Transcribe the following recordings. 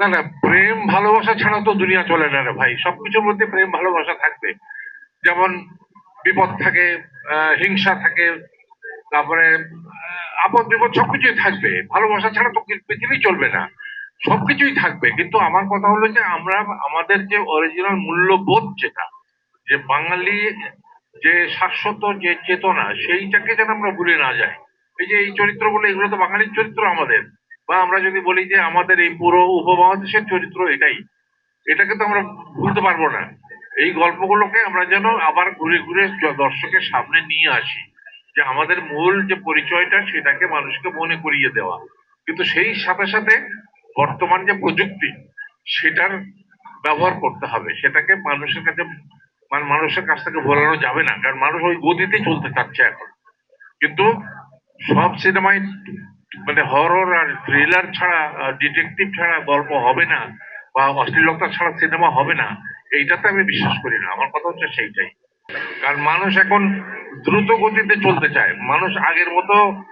না না, প্রেম ভালোবাসা ছাড়া তো দুনিয়া চলে না রে ভাই। সবকিছুর মধ্যে প্রেম ভালোবাসা থাকবে। যেমন বিপদ থাকে হিংসা থাকে, তারপরে আপদ, বিপদ সবকিছুই থাকবে। ভালোবাসা ছাড়া তো পৃথিবী চলবে না। সবকিছুই থাকবে। কিন্তু আমার কথা হলো যে, আমরা, আমাদের যে অরিজিনাল মূল্যবোধ যেটা, যে বাঙালি যে শাশ্বত, যে চেতনা, সেইটাকে যেন আমরা ভুলে না যাই। এই যে এই চরিত্রগুলো, এগুলো তো বাঙালির চরিত্র আমাদের। বা আমরা যদি বলি যে আমাদের এই পুরো উপমহাদেশের চরিত্র এটাই, এটাকে তো আমরা ভুলতে পারব না। এই গল্পগুলোকে আমরা যেন আবার ঘুরে ঘুরে দর্শকের সামনে নিয়ে আসি, যে আমাদের মূল যে পরিচয়টা সেটাকে মানুষকে মনে করিয়ে দেওয়া। কিন্তু সেই সাথে সাথে বর্তমান যে প্রযুক্তি, সেটার ব্যবহার করতে হবে। সেটাকে মানুষের কাছে মানে মানুষের কাছ থেকে বলানো যাবে না, কারণ মানুষ ওই গতিতে চলতে চাচ্ছে এখন। কিন্তু সব সিনেমায় মানে হরর আর থ্রিলার ছাড়া ডিটেকটিভ ছাড়া গল্প হবে না বা অশ্লীলতা ছাড়া সিনেমা হবে না, এইটাতে আমি বিশ্বাস করি না। আমার কথা হচ্ছে সেইটাই। কারণ মানুষ এখন দ্রুত গতিতে চলতে চায়। মানুষ আগের মতো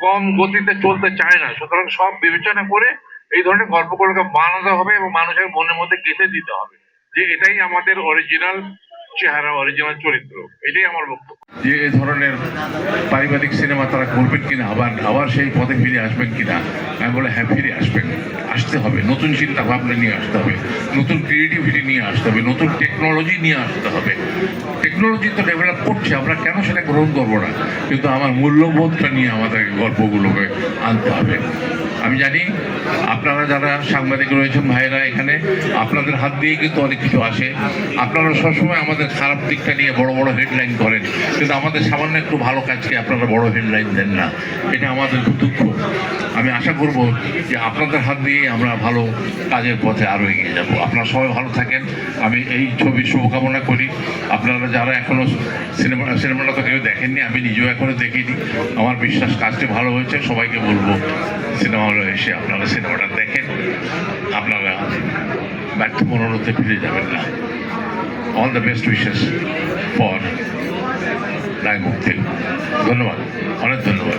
কম গতিতে চলতে চায় না। সুতরাং সব বিবেচনা করে এই ধরনের গল্পগুলোকে বানাতে হবে এবং মানুষের মনের মধ্যে গেঁথে দিতে হবে। যে এটাই আমাদের অরিজিনাল চেহারা অরিজিনাল চরিত্র, এটাই আমার বক্তব্য। যে এ ধরনের পারিবারিক সিনেমা তারা করবেন কিনা, আবার আবার সেই পথে ফিরে আসবেন কিনা, আমি বলে হ্যাঁ ফিরে আসবেন। আসতে হবে। নতুন চিন্তা ভাবনা নিয়ে আসতে হবে। নতুন ক্রিয়েটিভিটি নিয়ে আসতে হবে। নতুন টেকনোলজি নিয়ে আসতে হবে। টেকনোলজি তো ডেভেলপ করছে, আমরা কেন সেটা গ্রহণ করব না? কিন্তু আমার মূল্যবোধটা নিয়ে আমাদের গল্পগুলোকে আনতে হবে। আমি জানি আপনারা যারা সাংবাদিক রয়েছেন ভাইরা এখানে, আপনাদের হাত দিয়ে কিন্তু অনেক কিছু আসে। আপনারা সবসময় আমাদের খারাপ দিকটা নিয়ে বড় বড় হেডলাইন করেন, কিন্তু আমাদের সামান্য একটু ভালো কাজকে আপনারা বড় হেডলাইন দেন না। এটা আমাদের খুব দুঃখ। আমি আশা করব যে আপনাদের হাত দিয়ে আমরা ভালো কাজের পথে আরও এগিয়ে যাব। আপনারা সবাই ভালো থাকেন। আমি এই ছবির শুভকামনা করি। আপনারা যারা এখনও সিনেমা, সিনেমাটা তো কেউ দেখেননি, আমি নিজেও এখনও দেখিনি। আমার বিশ্বাস কাজটি ভালো হয়েছে, সবাইকে বলব। সিনেমা এসে আপনারা সিনেমাটা দেখেন, আপনারা ব্যর্থ মনোরথে ফিরে যাবেন না। All the best wishes for রায় মুক্তি ধন্যবাদ, অনেক ধন্যবাদ।